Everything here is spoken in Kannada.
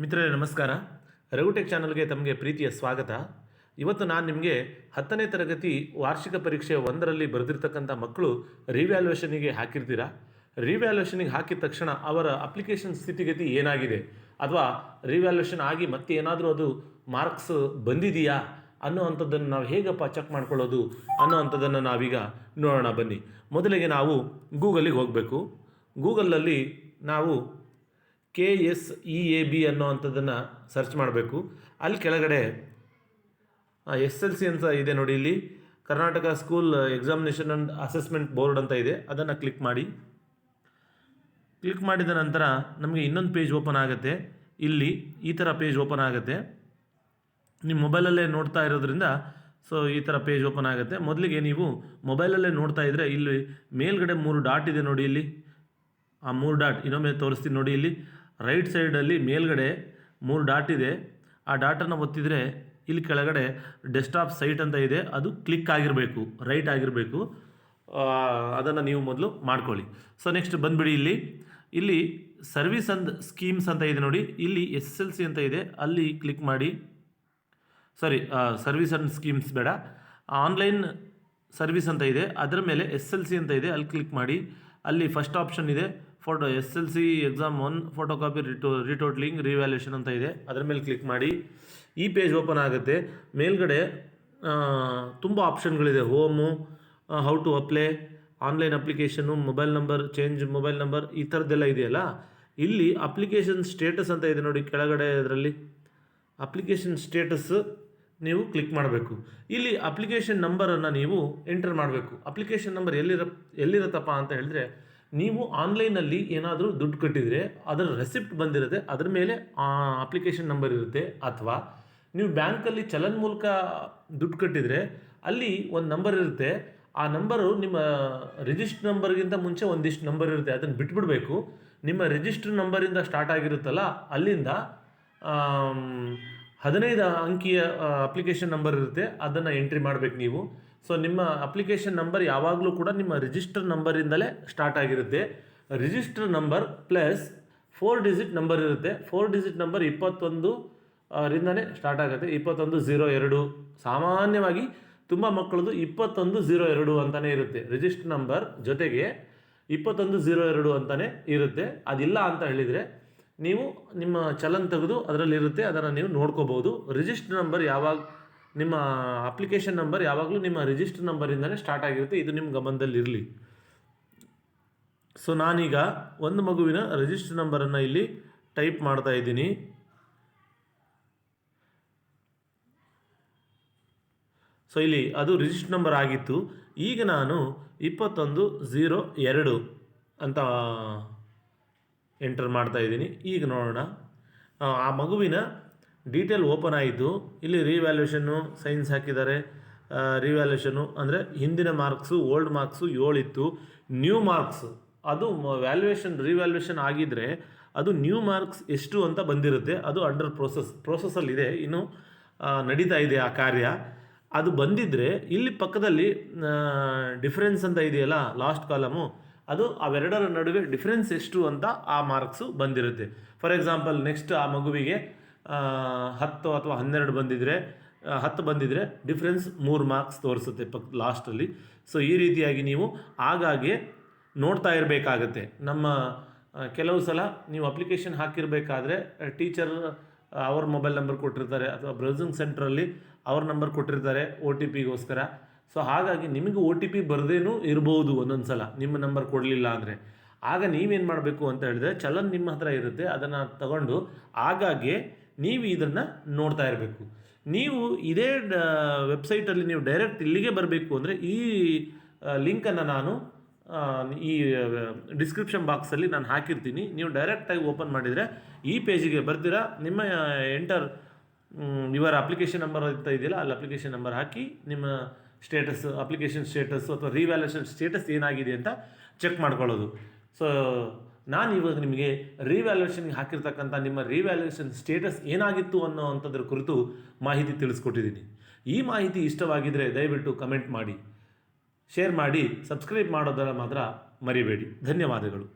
ಮಿತ್ರರೇ, ನಮಸ್ಕಾರ. ರಘುಟೆಕ್ ಚಾನಲ್ಗೆ ತಮಗೆ ಪ್ರೀತಿಯ ಸ್ವಾಗತ. ಇವತ್ತು ನಾನು ನಿಮಗೆ ಹತ್ತನೇ ತರಗತಿ ವಾರ್ಷಿಕ ಪರೀಕ್ಷೆ ಒಂದರಲ್ಲಿ ಬರೆದಿರ್ತಕ್ಕಂಥ ಮಕ್ಕಳು ರಿವ್ಯಾಲ್ಯೂಷನಿಗೆ ಹಾಕಿರ್ತೀರಾ? ರಿವ್ಯಾಲ್ಯೂಷನಿಗೆ ಹಾಕಿದ ತಕ್ಷಣ ಅವರ ಅಪ್ಲಿಕೇಶನ್ ಸ್ಥಿತಿಗತಿ ಏನಾಗಿದೆ? ಅಥವಾ ರಿವ್ಯಾಲ್ಯೂಷನ್ ಆಗಿ ಮತ್ತೆ ಏನಾದರೂ ಅದು ಮಾರ್ಕ್ಸ್ ಬಂದಿದೆಯಾ? ಅನ್ನೋ ಅಂಥದ್ದನ್ನು ನಾವು ಹೇಗಪ್ಪ ಚೆಕ್ ಮಾಡ್ಕೊಳ್ಳೋದು ಅನ್ನೋ ಅಂಥದ್ದನ್ನು ನಾವೀಗ ನೋಡೋಣ ಬನ್ನಿ. ಮೊದಲಿಗೆ ನಾವು ಗೂಗಲಿಗೆ ಹೋಗಬೇಕು. ಗೂಗಲಲ್ಲಿ ನಾವು K S E A B ಅನ್ನೋ ಅಂಥದ್ದನ್ನು ಸರ್ಚ್ ಮಾಡಬೇಕು. ಅಲ್ಲಿ ಕೆಳಗಡೆ ಎಸ್ ಎಲ್ ಸಿ ಅಂತ ಇದೆ ನೋಡಿ ಇಲ್ಲಿ. Karnataka school examination and assessment board ಅಂತ ಇದೆ. ಅದನ್ನು ಕ್ಲಿಕ್ ಮಾಡಿ. ಕ್ಲಿಕ್ ಮಾಡಿದ ನಂತರ ನಮಗೆ ಇನ್ನೊಂದು ಪೇಜ್ ಓಪನ್ ಆಗುತ್ತೆ. ಇಲ್ಲಿ ಈ ಥರ ಪೇಜ್ ಓಪನ್ ಆಗುತ್ತೆ. ನಿಮ್ಮ ಮೊಬೈಲಲ್ಲೇ ನೋಡ್ತಾ ಇರೋದ್ರಿಂದ ಸೊ ಈ ಥರ ಪೇಜ್ ಓಪನ್ ಆಗುತ್ತೆ. ಮೊದಲಿಗೆ ನೀವು ಮೊಬೈಲಲ್ಲೇ ನೋಡ್ತಾ ಇದ್ದರೆ ಇಲ್ಲಿ ಮೇಲ್ಗಡೆ ಮೂರು ಡಾಟ್ ಇದೆ ನೋಡಿ ಇಲ್ಲಿ. ಆ ಮೂರು ಡಾಟ್ ಇನ್ನೊಮ್ಮೆ ತೋರಿಸ್ತೀನಿ ನೋಡಿ ಇಲ್ಲಿ. ರೈಟ್ ಸೈಡಲ್ಲಿ ಮೇಲ್ಗಡೆ ಮೂರು ಡಾಟ್ ಇದೆ. ಆ ಡಾಟನ್ನು ಒತ್ತಿದರೆ ಇಲ್ಲಿ ಕೆಳಗಡೆ ಡೆಸ್ಕ್ಟಾಪ್ ಸೈಟ್ ಅಂತ ಇದೆ. ಅದು ಕ್ಲಿಕ್ ಆಗಿರಬೇಕು, ರೈಟ್ ಆಗಿರಬೇಕು. ಅದನ್ನು ನೀವು ಮೊದಲು ಮಾಡ್ಕೊಳ್ಳಿ. ಸೊ, ನೆಕ್ಸ್ಟ್ ಬಂದುಬಿಡಿ ಇಲ್ಲಿ. ಇಲ್ಲಿ ಸರ್ವಿಸ್ ಅಂಡ್ ಸ್ಕೀಮ್ಸ್ ಅಂತ ಇದೆ ನೋಡಿ. ಇಲ್ಲಿ ಎಸ್ ಎಲ್ ಸಿ ಅಂತ ಇದೆ. ಅಲ್ಲಿ ಕ್ಲಿಕ್ ಮಾಡಿ. ಸಾರಿ ಸರ್ವಿಸ್ ಅಂಡ್ ಸ್ಕೀಮ್ಸ್ ಬೇಡ. ಆನ್ಲೈನ್ ಸರ್ವಿಸ್ ಅಂತ ಇದೆ. ಅದರ ಮೇಲೆ ಎಸ್ ಎಲ್ ಸಿ ಅಂತ ಇದೆ. ಅಲ್ಲಿ ಕ್ಲಿಕ್ ಮಾಡಿ. ಅಲ್ಲಿ ಫಸ್ಟ್ ಆಪ್ಷನ್ ಇದೆ. Photo, S L C exam one photo copy ರಿಟೋ ರಿಟೋಟ್ಲಿಂಗ್ revaluation ಅಂತ ಇದೆ. ಅದರ ಮೇಲೆ ಕ್ಲಿಕ್ ಮಾಡಿ. ಈ ಪೇಜ್ ಓಪನ್ ಆಗುತ್ತೆ. ಮೇಲ್ಗಡೆ ತುಂಬ ಆಪ್ಷನ್ಗಳಿದೆ home how to apply online application mobile number change mobile number ಈ ಥರದ್ದೆಲ್ಲ ಇದೆಯಲ್ಲ? ಇಲ್ಲಿ ಅಪ್ಲಿಕೇಶನ್ ಸ್ಟೇಟಸ್ ಅಂತ ಇದೆ ನೋಡಿ ಕೆಳಗಡೆ ಅದರಲ್ಲಿ. ಅಪ್ಲಿಕೇಶನ್ ಸ್ಟೇಟಸ್ ನೀವು ಕ್ಲಿಕ್ ಮಾಡಬೇಕು. ಇಲ್ಲಿ ಅಪ್ಲಿಕೇಶನ್ ನಂಬರನ್ನು ನೀವು ಎಂಟರ್ ಮಾಡಬೇಕು. ಅಪ್ಲಿಕೇಶನ್ ನಂಬರ್ ಎಲ್ಲಿರ, ಎಲ್ಲಿರುತ್ತಪ್ಪ ಅಂತ ಹೇಳಿದ್ರೆ ನೀವು ಆನ್ಲೈನಲ್ಲಿ ಏನಾದರೂ ದುಡ್ಡು ಕಟ್ಟಿದರೆ ಅದರ ರೆಸಿಪ್ಟ್ ಬಂದಿರುತ್ತೆ, ಅದರ ಮೇಲೆ ಅಪ್ಲಿಕೇಶನ್ ನಂಬರ್ ಇರುತ್ತೆ, ಅಥವಾ ನೀವು ಬ್ಯಾಂಕಲ್ಲಿ ಚಲನ್ ಮೂಲಕ ದುಡ್ಡು ಕಟ್ಟಿದರೆ ಅಲ್ಲಿ ಒಂದು ನಂಬರ್ ಇರುತ್ತೆ, ಆ ನಂಬರು ನಿಮ್ಮ ರಿಜಿಸ್ಟರ್ ನಂಬರ್ಗಿಂತ ಮುಂಚೆ ಒಂದಿಷ್ಟು ನಂಬರ್ ಇರುತ್ತೆ, ಅದನ್ನು ಬಿಟ್ಬಿಡಬೇಕು. ನಿಮ್ಮ ರಿಜಿಸ್ಟರ್ ನಂಬರಿಂದ ಸ್ಟಾರ್ಟ್ ಆಗಿರುತ್ತಲ್ಲ, ಅಲ್ಲಿಂದ ಹದಿನೈದು ಅಂಕಿಯ ಅಪ್ಲಿಕೇಶನ್ ನಂಬರ್ ಇರುತ್ತೆ, ಅದನ್ನು ಎಂಟ್ರಿ ಮಾಡಬೇಕು ನೀವು. ಸೊ ನಿಮ್ಮ ಅಪ್ಲಿಕೇಶನ್ ನಂಬರ್ ಯಾವಾಗಲೂ ಕೂಡ ನಿಮ್ಮ ರಿಜಿಸ್ಟರ್ ನಂಬರಿಂದಲೇ ಸ್ಟಾರ್ಟ್ ಆಗಿರುತ್ತೆ. Register number plus four digit number ಇರುತ್ತೆ. ಫೋರ್ ಡಿಜಿಟ್ ನಂಬರ್ ಇಪ್ಪತ್ತೊಂದು ರಿಂದನೇ ಸ್ಟಾರ್ಟ್ ಆಗುತ್ತೆ. ಇಪ್ಪತ್ತೊಂದು ಝೀರೋ ಎರಡು. ಸಾಮಾನ್ಯವಾಗಿ ತುಂಬ ಮಕ್ಕಳದು ಇಪ್ಪತ್ತೊಂದು ಝೀರೋ ಎರಡು ಅಂತಲೇ ಇರುತ್ತೆ. ರಿಜಿಸ್ಟರ್ ನಂಬರ್ ಜೊತೆಗೆ ಇಪ್ಪತ್ತೊಂದು ಝೀರೋ ಎರಡು ಅಂತಲೇ ಇರುತ್ತೆ. ಅದಿಲ್ಲ ಅಂತ ಹೇಳಿದರೆ ನೀವು ನಿಮ್ಮ ಚಲನ್ ತೆಗೆದು ಅದರಲ್ಲಿರುತ್ತೆ. ಅದನ್ನು ನೀವು ನೋಡ್ಕೋಬೋದು. ರಿಜಿಸ್ಟರ್ ನಂಬರ್ ಯಾವಾಗ ನಿಮ್ಮ ಅಪ್ಲಿಕೇಶನ್ ನಂಬರ್ ಯಾವಾಗಲೂ ನಿಮ್ಮ ರಿಜಿಸ್ಟರ್ ನಂಬರಿಂದಲೇ ಸ್ಟಾರ್ಟ್ ಆಗಿರುತ್ತೆ ಇದು ನಿಮ್ಮ ಗಮನದಲ್ಲಿರಲಿ. ಸೊ ನಾನೀಗ ಒಂದು ಮಗುವಿನ ರಿಜಿಸ್ಟರ್ ನಂಬರನ್ನು ಇಲ್ಲಿ ಟೈಪ್ ಮಾಡ್ತಾ ಇದ್ದೀನಿ. ಸೊ ಇಲ್ಲಿ ಅದು ರಿಜಿಸ್ಟರ್ ನಂಬರ್ ಆಗಿತ್ತು. ಈಗ ನಾನು ಇಪ್ಪತ್ತೊಂದು ಝೀರೋ ಎರಡು ಅಂತ ಎಂಟರ್ ಮಾಡ್ತಾ ಇದ್ದೀನಿ. ಈಗ ನೋಡೋಣ. ಆ, ಆ ಮಗುವಿನ ಡೀಟೇಲ್ ಓಪನ್ ಆಯಿತು. ಇಲ್ಲಿ ರಿವ್ಯಾಲ್ಯೂಷನ್ನು ಸೈನ್ಸ್ ಹಾಕಿದ್ದಾರೆ. ರಿವ್ಯಾಲ್ಯೂಷನ್ನು ಅಂದರೆ ಹಿಂದಿನ ಮಾರ್ಕ್ಸು ಓಲ್ಡ್ ಮಾರ್ಕ್ಸು ಏಳಿತ್ತು. ನ್ಯೂ ಮಾರ್ಕ್ಸ್ ಅದು ವ್ಯಾಲ್ಯೂಯೇಷನ್ ರಿವ್ಯಾಲ್ಯೂಷನ್ ಆಗಿದ್ದರೆ ಅದು ನ್ಯೂ ಮಾರ್ಕ್ಸ್ ಎಷ್ಟು ಅಂತ ಬಂದಿರುತ್ತೆ. ಅದು ಅಂಡರ್ ಪ್ರೋಸೆಸ್ ಪ್ರೋಸೆಸ್ಸಲ್ಲಿದೆ ಇನ್ನು ನಡೀತಾ ಇದೆ ಆ ಕಾರ್ಯ. ಅದು ಬಂದಿದ್ದರೆ ಇಲ್ಲಿ ಪಕ್ಕದಲ್ಲಿ ಡಿಫ್ರೆನ್ಸ್ ಅಂತ ಇದೆಯಲ್ಲ ಲಾಸ್ಟ್ ಕಾಲಮು ಅದು ಅವೆರಡರ ನಡುವೆ ಡಿಫ್ರೆನ್ಸ್ ಎಷ್ಟು ಅಂತ ಆ ಮಾರ್ಕ್ಸು ಬಂದಿರುತ್ತೆ. ಫಾರ್ ಎಕ್ಸಾಂಪಲ್ ನೆಕ್ಸ್ಟ್ ಆ ಮಗುವಿಗೆ ಹತ್ತು ಅಥವಾ ಹನ್ನೆರಡು ಬಂದಿದ್ದರೆ ಹತ್ತು ಬಂದಿದ್ದರೆ ಡಿಫ್ರೆನ್ಸ್ ಮೂರು ಮಾರ್ಕ್ಸ್ ತೋರಿಸುತ್ತೆ ಪಕ್ ಲಾಸ್ಟಲ್ಲಿ ಸೊ ಈ ರೀತಿಯಾಗಿ ನೀವು ಆಗಾಗ್ಗೆ ನೋಡ್ತಾ ಇರಬೇಕಾಗತ್ತೆ. ನಮ್ಮ ಕೆಲವು ಸಲ ನೀವು ಅಪ್ಲಿಕೇಶನ್ ಹಾಕಿರಬೇಕಾದ್ರೆ ಟೀಚರ್ ಅವ್ರ ಮೊಬೈಲ್ ನಂಬರ್ ಕೊಟ್ಟಿರ್ತಾರೆ ಅಥವಾ ಬ್ರೌಸಿಂಗ್ ಸೆಂಟ್ರಲ್ಲಿ ಅವ್ರ ನಂಬರ್ ಕೊಟ್ಟಿರ್ತಾರೆ ಒ ಟಿ ಪಿಗೋಸ್ಕರ ಸೊ ಹಾಗಾಗಿ ನಿಮಗೆ ಒ ಟಿ ಪಿ ಬರದೇನೂ ಇರ್ಬೋದು ಒಂದೊಂದು ಸಲ, ನಿಮ್ಮ ನಂಬರ್ ಕೊಡಲಿಲ್ಲ ಅಂದರೆ. ಆಗ ನೀವೇನು ಮಾಡಬೇಕು ಅಂತ ಹೇಳಿದ್ರೆ, ಚಲನ್ ನಿಮ್ಮ ಹತ್ರ ಇರುತ್ತೆ, ಅದನ್ನು ತಗೊಂಡು ಆಗಾಗ್ಗೆ ನೀವು ಇದನ್ನು ನೋಡ್ತಾ ಇರಬೇಕು. ನೀವು ಇದೇ ವೆಬ್ಸೈಟಲ್ಲಿ ನೀವು ಡೈರೆಕ್ಟ್ ಇಲ್ಲಿಗೆ ಬರಬೇಕು ಅಂದರೆ ಈ ಲಿಂಕನ್ನು ನಾನು ಈ ಡಿಸ್ಕ್ರಿಪ್ಷನ್ ಬಾಕ್ಸಲ್ಲಿ ನಾನು ಹಾಕಿರ್ತೀನಿ. ನೀವು ಡೈರೆಕ್ಟಾಗಿ ಓಪನ್ ಮಾಡಿದರೆ ಈ ಪೇಜಿಗೆ ಬರ್ತೀರಾ. ನಿಮ್ಮ ಎಂಟರ್ ಇವರ ಅಪ್ಲಿಕೇಶನ್ ನಂಬರ್ ಅಂತ ಇದೆಯಲ್ಲ, ಅಲ್ಲಿ ಅಪ್ಲಿಕೇಶನ್ ನಂಬರ್ ಹಾಕಿ ನಿಮ್ಮ ಸ್ಟೇಟಸ್ ಅಪ್ಲಿಕೇಶನ್ ಸ್ಟೇಟಸ್ ಅಥವಾ ರಿವ್ಯಾಲ್ಯೂಷನ್ ಸ್ಟೇಟಸ್ ಏನಾಗಿದೆ ಅಂತ ಚೆಕ್ ಮಾಡ್ಕೊಳ್ಳೋದು. ಸೊ ನಾನು ಇವಾಗ ನಿಮಗೆ ರಿವ್ಯಾಲ್ಯೂಯೇಷನ್ಗೆ ಹಾಕಿರ್ತಕ್ಕಂಥ ನಿಮ್ಮ ರಿವ್ಯಾಲ್ಯೂಯೇಷನ್ ಸ್ಟೇಟಸ್ ಏನಾಗಿತ್ತು ಅನ್ನೋ ಅಂಥದ್ರ ಕುರಿತು ಮಾಹಿತಿ ತಿಳಿಸ್ಕೊಟ್ಟಿದ್ದೀನಿ. ಈ ಮಾಹಿತಿ ಇಷ್ಟವಾಗಿದ್ದರೆ ದಯವಿಟ್ಟು ಕಮೆಂಟ್ ಮಾಡಿ ಶೇರ್ ಮಾಡಿ ಸಬ್ಸ್ಕ್ರೈಬ್ ಮಾಡೋದನ್ನು ಮಾತ್ರ ಮರಿಬೇಡಿ. ಧನ್ಯವಾದಗಳು.